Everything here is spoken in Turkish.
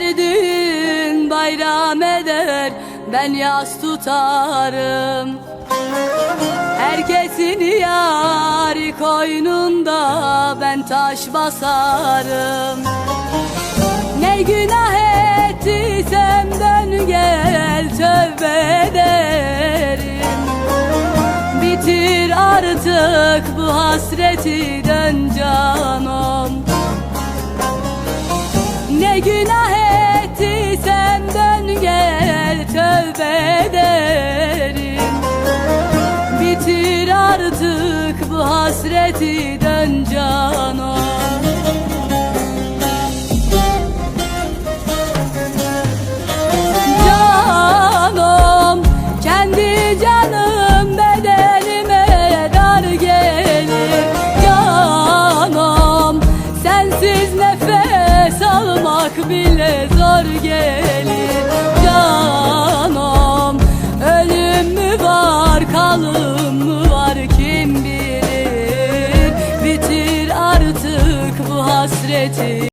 Her düğün bayram eder Ben yas tutarım. Herkesin yari koynunda Ben taş basarım. Ne günah ettiysem dön gel Tövbe ederim. Bitir artık bu hasreti dön canım. Ne günah bu hasreti dön canım Canım kendi canım bedenime dar gelir. Canım sensiz nefes almak bile zor gelir. Canım ölüm var kalım mı artık bu hasreti